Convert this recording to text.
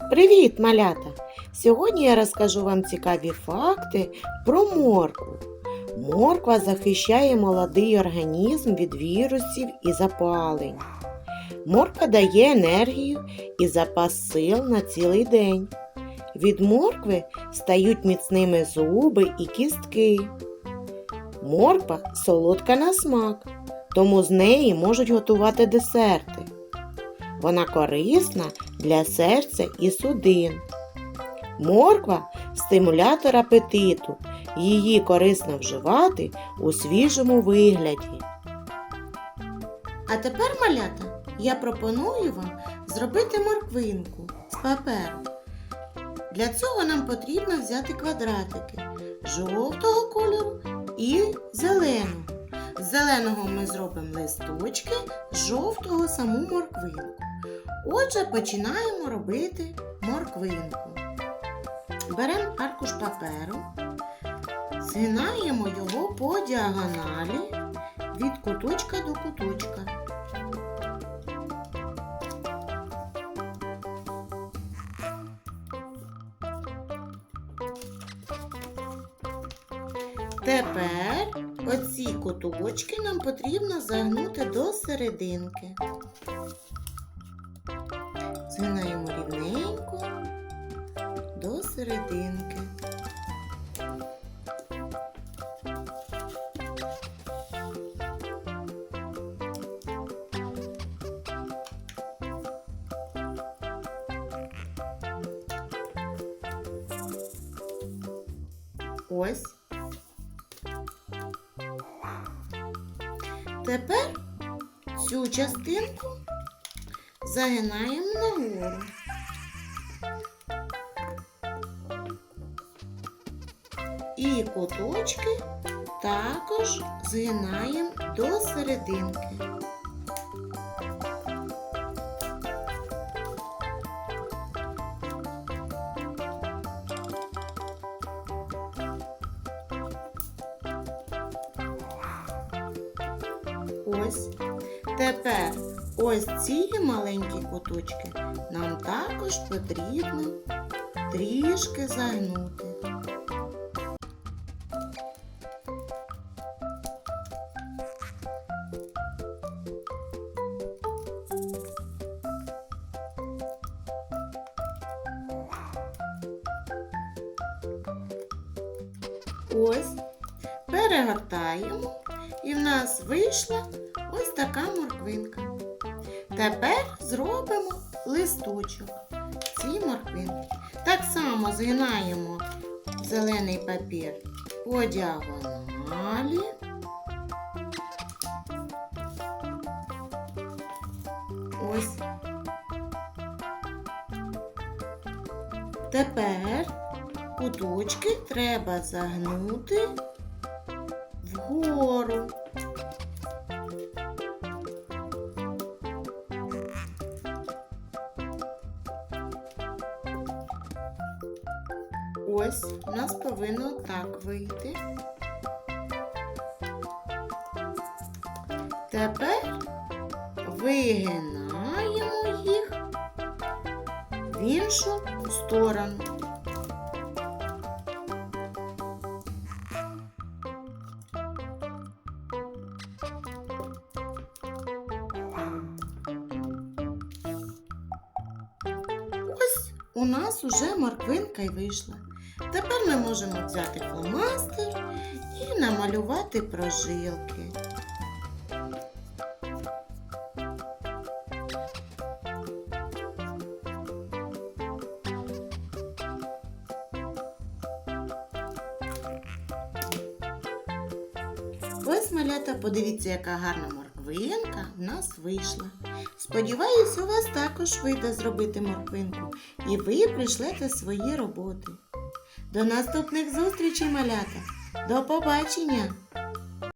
Привіт, малята! Сьогодні я розкажу вам цікаві факти про моркву. Морква захищає молодий організм від вірусів і запалень. Морква дає енергію і запас сил на цілий день. Від моркви стають міцними зуби і кістки. Морква солодка на смак, тому з неї можуть готувати десерти. Вона корисна для серця і судин. Морква стимулятор апетиту. Її корисно вживати у свіжому вигляді. А тепер, малята, я пропоную вам зробити морквинку з паперу. Для цього нам потрібно взяти квадратики жовтого кольору і зеленого. Зеленого ми зробимо листочки, з жовтого саму морквинку. Отже, починаємо робити морквинку. Беремо аркуш паперу, згинаємо його по діагоналі від куточка до куточка. Тепер оці куточки нам потрібно загнути до серединки. Згинаємо рівненько до серединки. Ось. Тепер цю частинку загинаємо нагору. І куточки також згинаємо до серединки. Ось. Тепер ось ці маленькі куточки нам також потрібно трішки загнути. Ось, перегортаємо, і в нас вийшла ось така морквинка. Тепер зробимо листочок ці морквинки. Так само згинаємо зелений папір по діагоналі. Ось. Тепер куточки треба загнути вгору. Ось у нас повинно так вийти. Тепер вигинаємо їх в іншу сторону. У нас уже морквинка й вийшла. Тепер ми можемо взяти фломастер і намалювати прожилки. Ось малята, подивіться, яка гарна морквинка в нас вийшла. Сподіваюсь, у вас також вийде зробити морквинку, і ви прийшлете свої роботи. До наступних зустрічей, малята! До побачення!